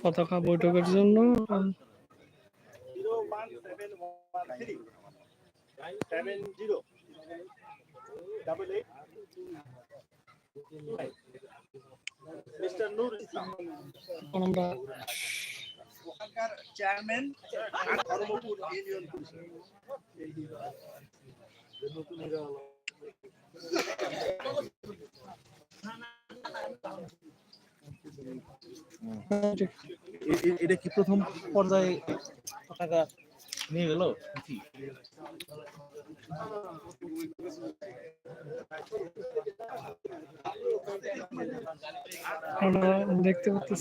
পতাকা বৈঠকের জন্য seven zero double eight mister Noor Islam আমরা ওখানকার চেয়ারম্যান ধর্মপুর ইউনিয়ন এটা কি প্রথম পর্যায়ে টাকা নিয়ে গেল? দেখতে পাচ্ছি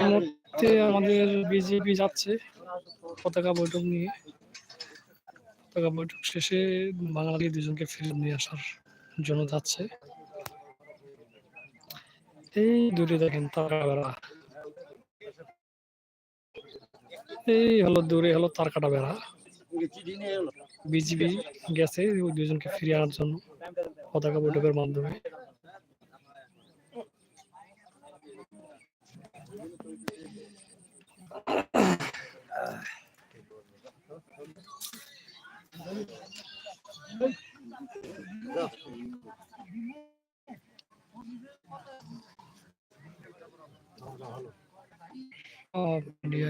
মুহূর্তে আমাদের বিজেপি যাচ্ছে পতাকা বৈঠক নিয়ে। পতাকা বৈঠক শেষে বাঙালি দুজনকে ফেরত নিয়ে আসার জন্য যাচ্ছে। এই দূরে দেখেন, তারা বেড়া এই হলো দূরে হলো তার কাটা বেড়া। বিজিবি গেছে, ওই দুজনকে ফিরিয়ে আনার জন্য পতাকা বৈঠকের মাধ্যমে।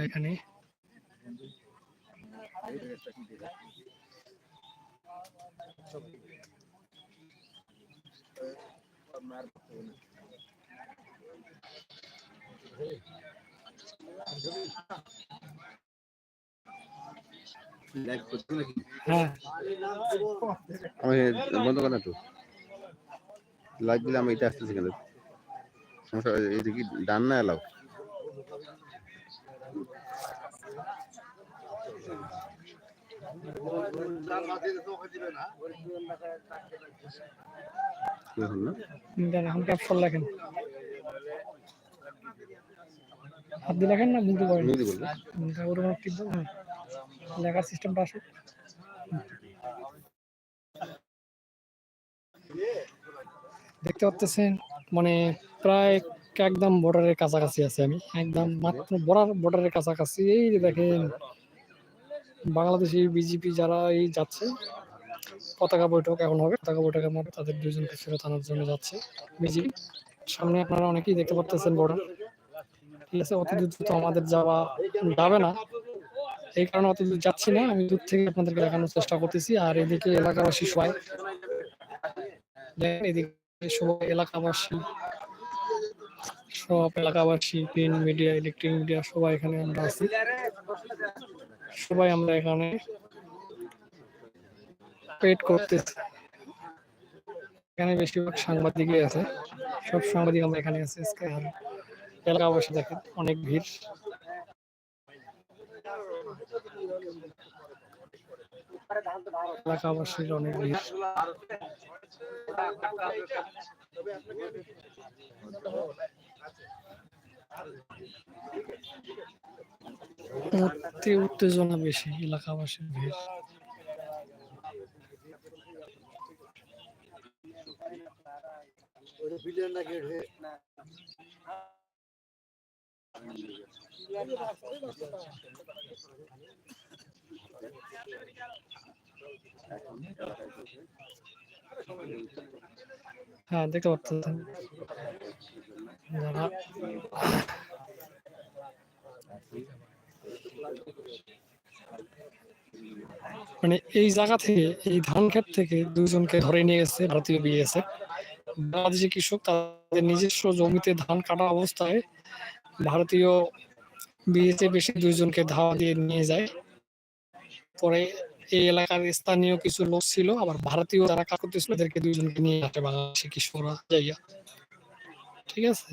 এখানে। হ্যাঁ আমি বন্ধ কর তো লাইট দিলে আমি এটা আসতেছি কেন সমস্যা এটা ডান না এলাও কি হল না দেন এখন ক্যাপশন লেখেন। হাত দিয়ে লেখেন না বুঝতে পারেন ওরকম টিপ দাও হ্যাঁ লেখার সিস্টেমটা আসুক। দেখতে পাচ্ছেন মানে প্রায় একদম বর্ডারের কাছাকাছি আছে আমি। একদম মাত্র বর্ডার বর্ডারের কাছাকাছি। এই যে দেখেন বাংলাদেশি বিজেপি যারা এই যাচ্ছে, পতাকা বৈঠক এখন হবে। পতাকা বৈঠকের মধ্যে তাদের দুজনকে ফেরত আনার জন্য যাচ্ছে বিজেপি। সামনে আপনারা অনেকেই দেখতে পাচ্ছেন বর্ডার। ঠিক আছে, অত দূর তো আমাদের যাওয়া যাবে না। এই কারণে অত দূর যাচ্ছি না। আমি দূর থেকে আপনাদেরকে দেখানোর চেষ্টা করতেছি। আর এদিকে এলাকাবাসী সবাই এদিকে সবাই এলাকাবাসী, সব এলাকাবাসী, প্রিন্ট মিডিয়া, ইলেকট্রিক মিডিয়া সবাই এখানে আমরা আছি। সবাই আমরা এখানে পেট করতেছি। এখানে বেশিরভাগ সাংবাদিকই আছে। সব সাংবাদিক আমরা এখানে আছি। আর এলাকাবাসী দেখেন, অনেক ভিড়। অনেক ভিড়। উত্তেজনা বেশি এলাকাবাসীর ভিড়। হ্যাঁ দেখতে পাচ্ছেন। যারা মানে এই জায়গা থেকে, এই ধান ক্ষেত থেকে দুজনকে ধরে নিয়ে গেছে, ভারতীয় বিএসএফ। বাংলাদেশি কৃষক তাদের নিজস্ব জমিতে ধান কাটা অবস্থায় ভারতীয় বিএসএফ এসে দুইজনকে ধাওয়া দিয়ে নিয়ে যায়। পরে এই এলাকার স্থানীয় কিছু লোক ছিল, আবার ভারতীয় যারা কাজ করতেছিল, এদেরকে দুইজনকে নিয়ে আসে বাংলাদেশি কৃষকরা। যাইয়া ঠিক আছে?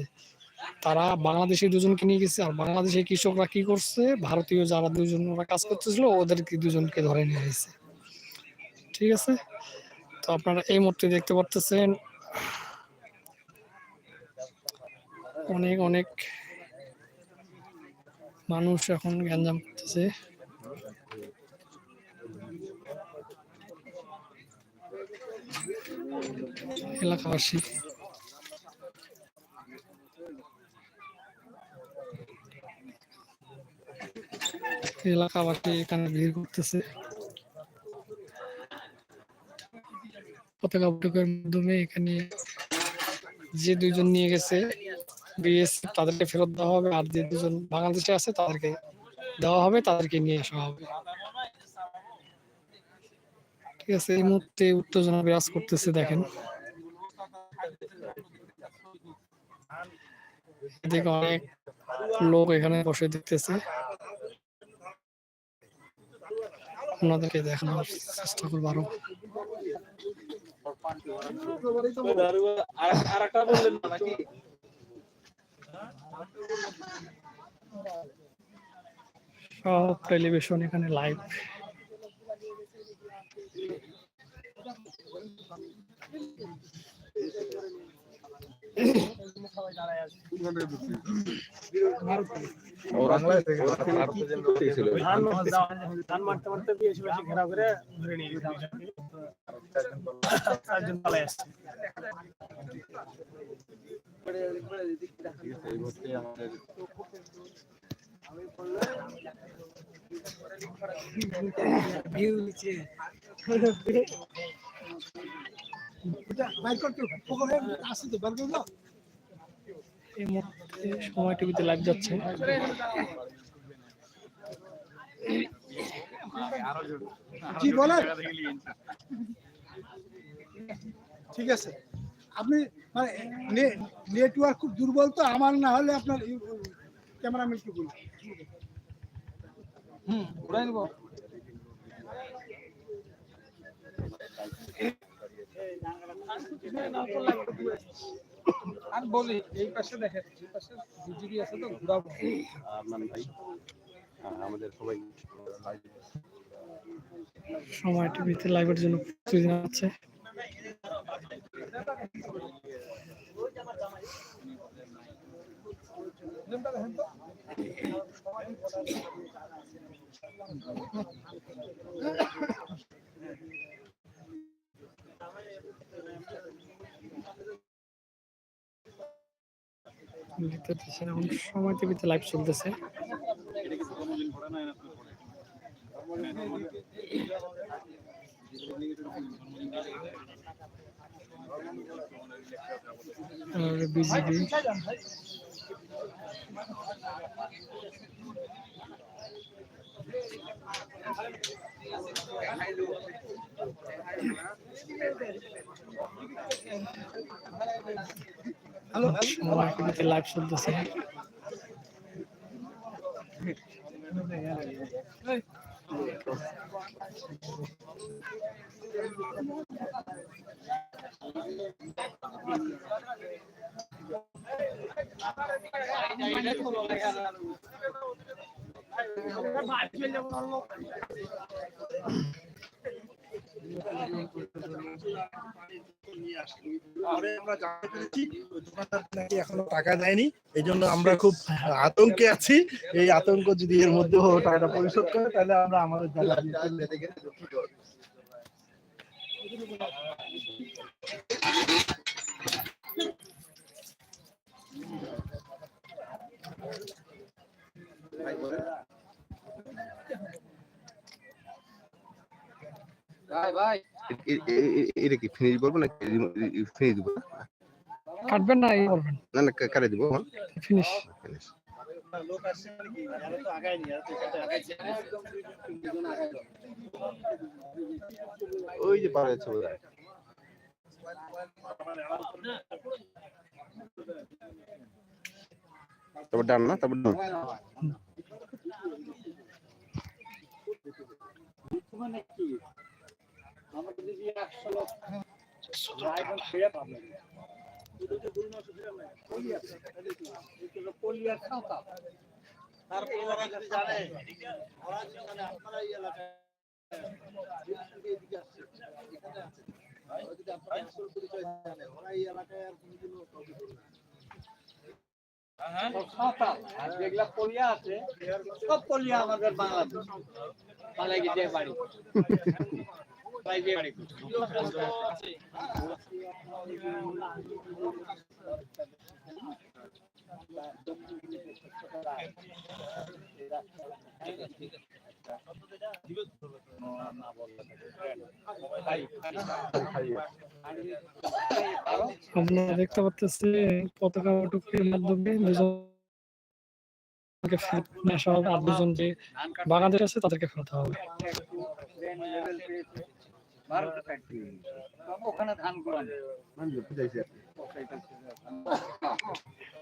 তারা বাংলাদেশি দুজনকে নিয়ে গেছে, আর বাংলাদেশি কৃষকরা কি করছে? ভারতীয় যারা দুজন ওরা কাজ করতেছিল, ওদেরকে দুজনকে ধরে নিয়ে গেছে। ঠিক আছে? তো আপনারা এই মুহূর্তে দেখতে পারতেছেন, অনেক অনেক মানুষ এখন গ্যাঞ্জাম করতেছে। এলাকাবাসী। এলাকাবাসী এখানে ভিড় করতেছে। পতাকা বৈঠকের মাধ্যমে এখানে যে দুইজন নিয়ে গেছে, বিএস তাদেরকে ফেরত দেওয়া হবে আর যে দুজন বাংলাদেশে আছে তাদেরকে দেওয়া হবে, তাদেরকে নিয়ে আসা হবে। ঠিক আছে, এই মুহূর্তে উত্তেজনা বিরাজ করতেছে, দেখেন। এদিকে অনেক লোক এখানে বসে দেখতেছে। আপনাদেরকে দেখানোর চেষ্টা করব আরও। সব টেলিভিশন এখানে লাইভ ওরা ছিল ধান মারতে মারতে বেশি বেশি ঘেরাও করে ধরে নিয়ে গেছে চারজন পালাই আসছে আমাদের এই মুহূর্তে সময় টিভিতে লাইভ যাচ্ছে। বলেন। ঠিক আছে। আপনি মানে নেটওয়ার্ক খুব দুর্বল তো আমার না হলে আপনার ক্যামেরাম্যান কি বলুন। হুম উড়াই নিব। আর বলি এই পাশে দেখেন এই পাশে বিজেপি আছে তো ঘুরাবো। আরমান ভাই আমাদের সবাই সময় টিভিতে লাইভের জন্য প্রস্তুতি জানাচ্ছে দেখতে পাচ্ছেন এখন সময় টিভিতে লাইভ চলতেছে। বিজিবি সময় টিভিতে লাইভ চলতেছে নাকি এখনও টাকা এই জন্য আমরা খুব আতঙ্কে আছি। এই আতঙ্ক যদি এর টাকাটা পরিশোধ করে, তাহলে এটা কি ফিনিশ বলব না ফিনিশ দিব? কাটবেন না এই করবেন। না না কারে দিব ফিনিশ ফিনিশ লোক আসছে মানে কি এরা তো আগায়নি এরা তো আগাইছে ওই যে তারপর ডান না তারপর ডান। যেগুলা পলিয়া আছে সব পলিয়া আমাদের বাংলাদেশ। পালাই গিয়ে বাড়ি পালাই গিয়ে বাড়ি। আপনারা দেখতে পাচ্ছেন পতাকা উটুকের মাধ্যমে দুজনকে ফেরত আসা হবে, আর দুজন যে বাংলাদেশ আছে তাদেরকে ফেরত হবে। ಭಾರತ ಫ್ಯಾಕ್ಟ್ರಿ ಒಕ್ಕನ ಧಾನ್ಗುಳ ಮಂಜು